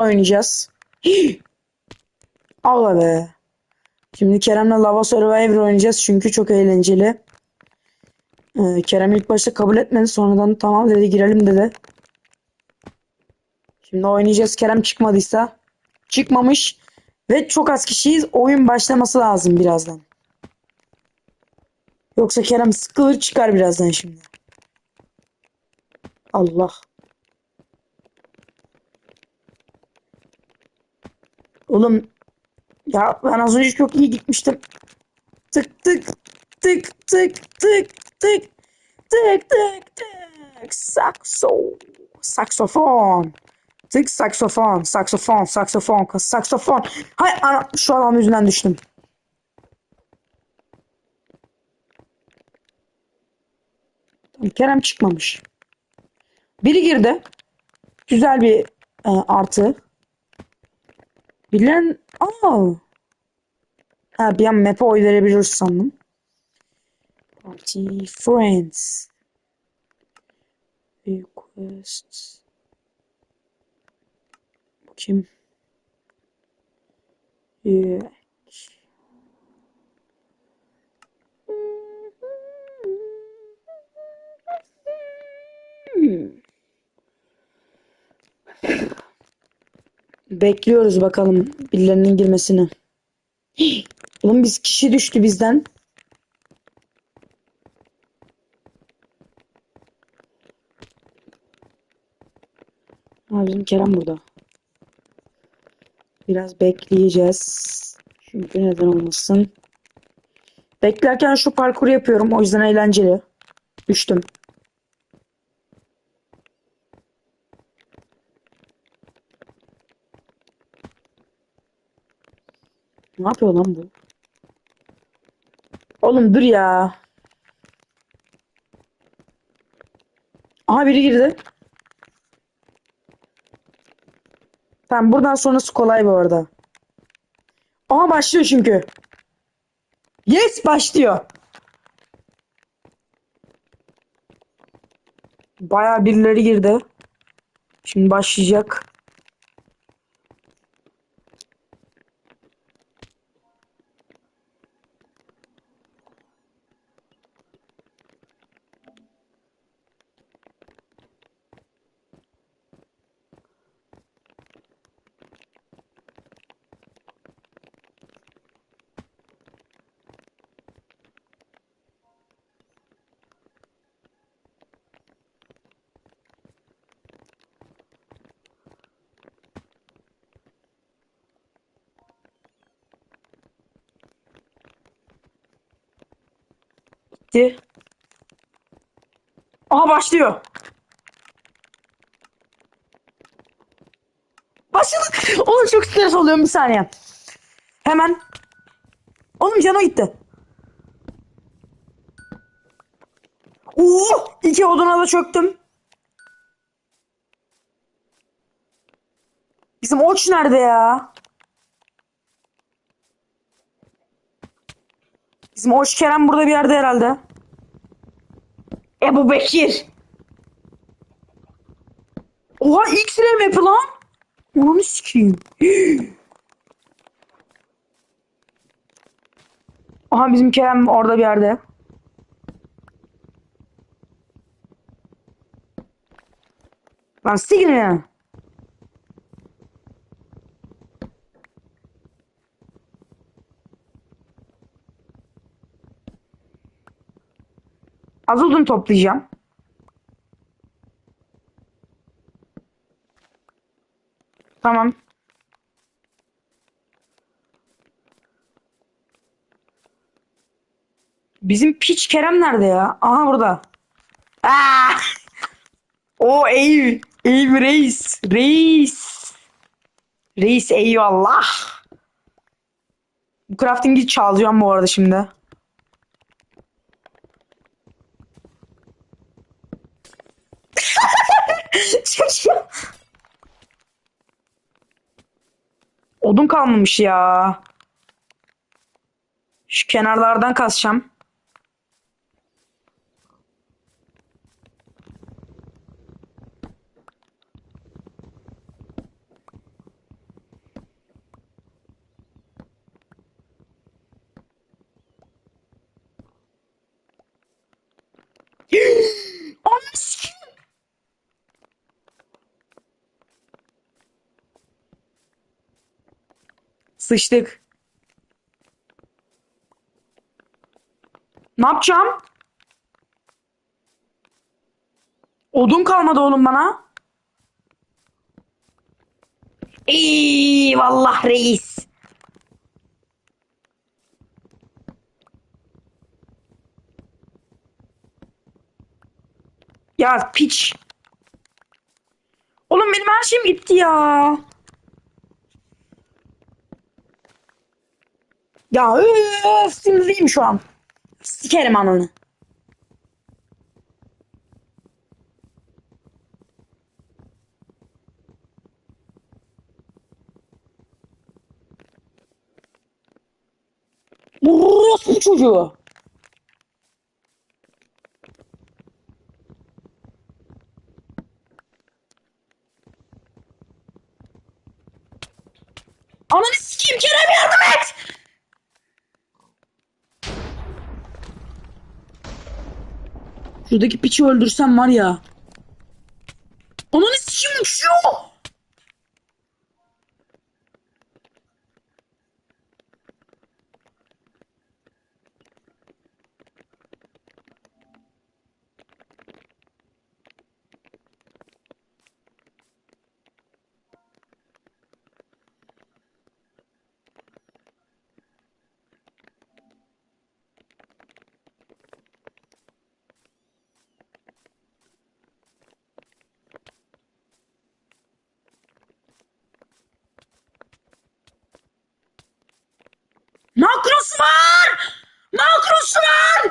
oynayacağız. Allah be. Şimdi Kerem'le Lava Survivor oynayacağız çünkü çok eğlenceli. Ee, Kerem ilk başta kabul etmedi sonradan tamam dedi girelim dedi. Şimdi oynayacağız Kerem çıkmadıysa. Çıkmamış ve çok az kişiyiz. Oyun başlaması lazım birazdan. Yoksa Kerem sıkılır çıkar birazdan şimdi. Allah. Oğlum ya ben az önce çok iyi gitmiştim. Tık tık tık tık tık tık tık tık tık sakso saksofon tık saksofon saksofon saksofon saksofon hay ana şu adam yüzünden düştüm. Kerem çıkmamış. Biri girdi. Güzel bir e, artı. Bilen aa. Ha bir an map'e oy verebiliriz sandım. Party friends. Request. Bu kim? Yeah. Bekliyoruz bakalım birilerinin girmesini. Oğlum biz kişi düştü bizden. Ha bizim Kerem burada. Biraz bekleyeceğiz. Çünkü neden olmasın. Beklerken şu parkuru yapıyorum. O yüzden eğlenceli. Düştüm. Ne yapıyor lan bu? Oğlum dur ya. Aha biri girdi. Tamam buradan sonrası kolay bu arada. Aha başlıyor çünkü. Yes başlıyor. Baya birileri girdi. Şimdi başlayacak. Bitti. Aha başlıyor. Başladı. Oğlum çok stres oluyorum bir saniye. Hemen. Oğlum cana gitti. Oo, iki oduna da çöktüm. Bizim oç nerede ya? Bizim Oç Kerem burada bir yerde herhalde. Ebu Bekir. Oha X-ray map'i lan. Onu sikeyim. Aha bizim Kerem orada bir yerde. Lan sikeyim ya. Az odun toplayacağım. Tamam. Bizim piç Kerem nerede ya? Aha burada. Aa! O Eyüp. Eyüp reis. Reis. Reis eyvallah. Bu crafting'i çalacağım bu arada şimdi. Çocuğum. Odun kalmamış ya. Şu kenarlardan kasacağım. Sıçtık. Ne yapacağım? Odun kalmadı oğlum bana. Eyvallah reis. Ya piç. Oğlum benim her şeyim gitti ya. Ya öf, sinirliyim şu an. Sikerim ananı. Bu çocuğu. Ananı sikeyim Kerem yardım et. Şuradaki piçi öldürsem var ya. Ananı sikeyim uçuyor. Makrosu var.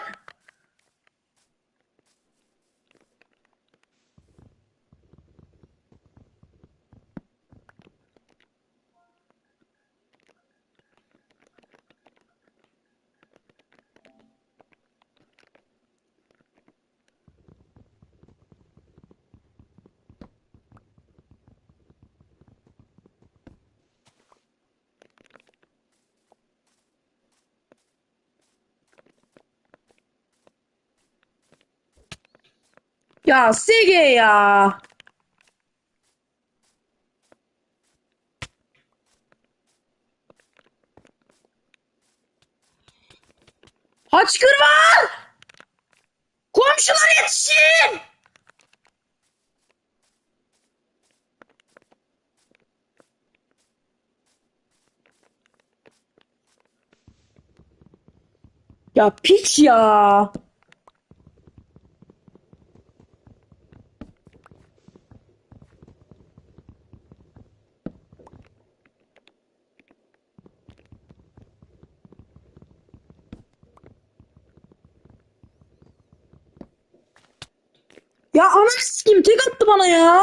Ya SG ya. Haçkır var. Komşular yetişin. Ya piç. Ya ananı sikeyim tek attı bana ya.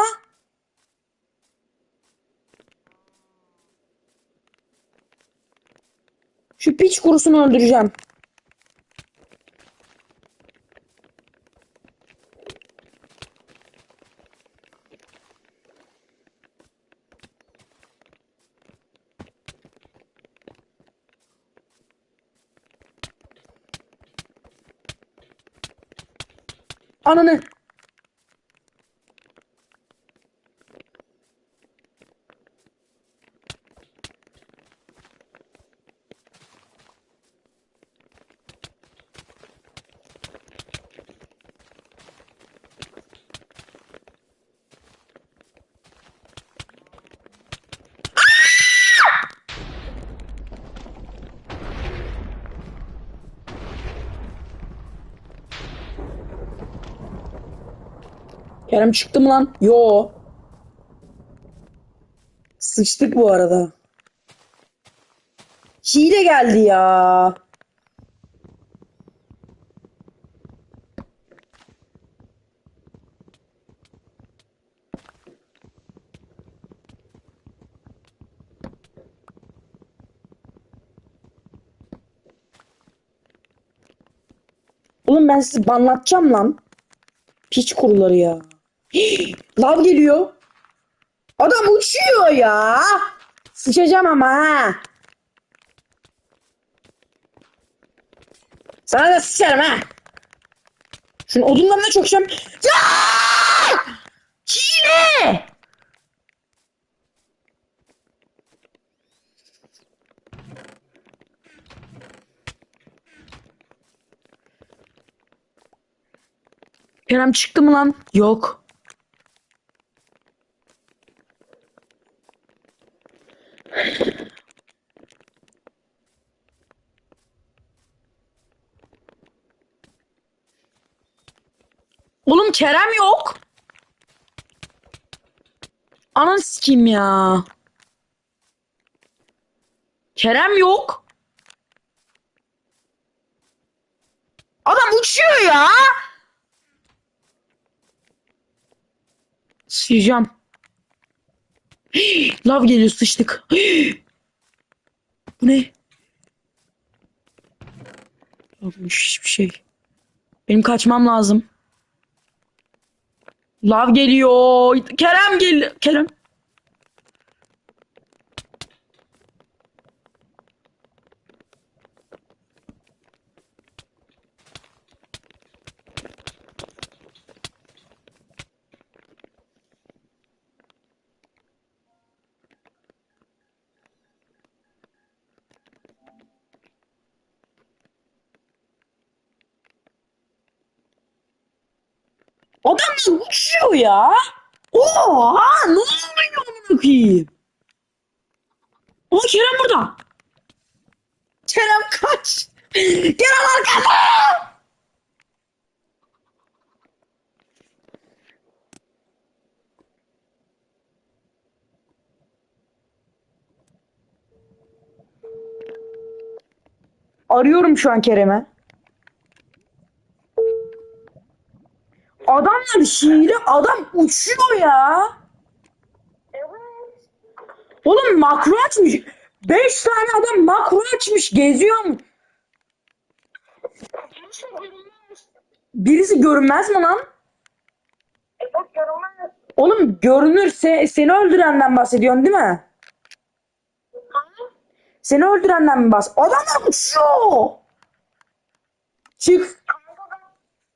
Şu piç kurusunu öldüreceğim. Ananı. Kerem çıktı mı lan? Yo. Sıçtık bu arada. Hile geldi ya. Oğlum ben sizi banlatacağım lan. Piç kuruları ya. Lav geliyor. Adam uçuyor ya. Sıçacağım ama. Sana da sıçarım ha. Şunu odundan da çok şam... Hile! Kerem çıktı mı lan? Yok. Kerem yok. Ananı sikeyim ya. Kerem yok. Adam uçuyor ya. Sıçacağım. Lav geliyor sıçtık. Bu ne? Hiçbir şey. Benim kaçmam lazım. Lav geliyor. Kerem gel. Kerem. Adam uçuyor ya. Oha ne oluyor amına koyayım? Aa Kerem burada. Kerem kaç. Kerem arkada. Arıyorum şu an Kerem'e. Hile, adam uçuyor ya. Evet. Oğlum makro açmış. 5 tane adam makro açmış geziyor mu? Birisi görünmez mi lan? Evet görünmez. Oğlum görünür se- seni öldürenden bahsediyorsun değil mi? Ha? Seni öldürenden mi bahs? Adamlar uçuyor. Çık.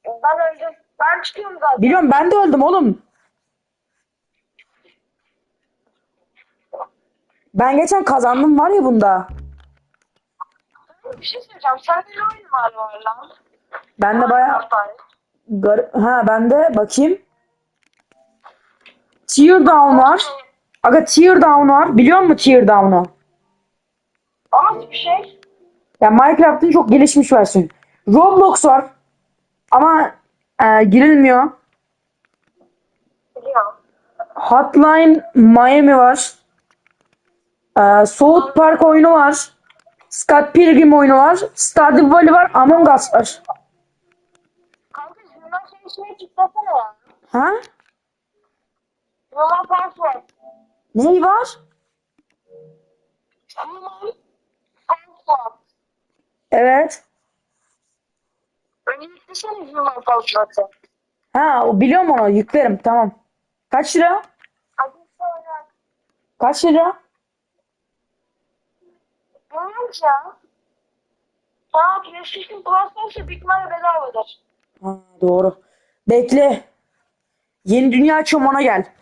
Ben öldüm. Ben çıkıyorum zaten. Biliyorum ben de öldüm oğlum. Ben geçen kazandım var ya bunda. Bir şey söyleyeceğim. Sende ne oyun var var lan? Ben de bayağı gar- ha ben de bakayım. Teardown var. Aga Teardown var. Biliyor musun Teardown'u? O nasıl bir şey? Ya Minecraft'ın çok gelişmiş versiyonu. Roblox var. Ama e, girilmiyor. Biliyorum. Hotline Miami var. E, South Park oyunu var. Scott Pilgrim oyunu var. Stardew Valley var. Among Us var. Kanka Human Century'e tıklasana ya. Ha? Human Password. Ney var? Human Password. Evet. Önce yüklesene Human Password'ı. Ha, o biliyorum onu. Yüklerim. Tamam. Kaç lira? Hadi sonra. Kaç lira? Ya. Aa PlayStation Plus ihtimalle bedavadır. Ha, doğru. Bekle. Yeni dünya açıyorum ona gel.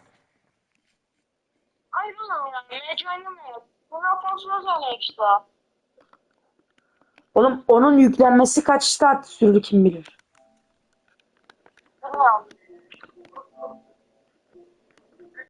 Hayır oğlum ya. Mece oynamayalım. Human Password oynayak işte. Oğlum onun yüklenmesi kaç saat sürdü kim bilir. Bilmiyorum.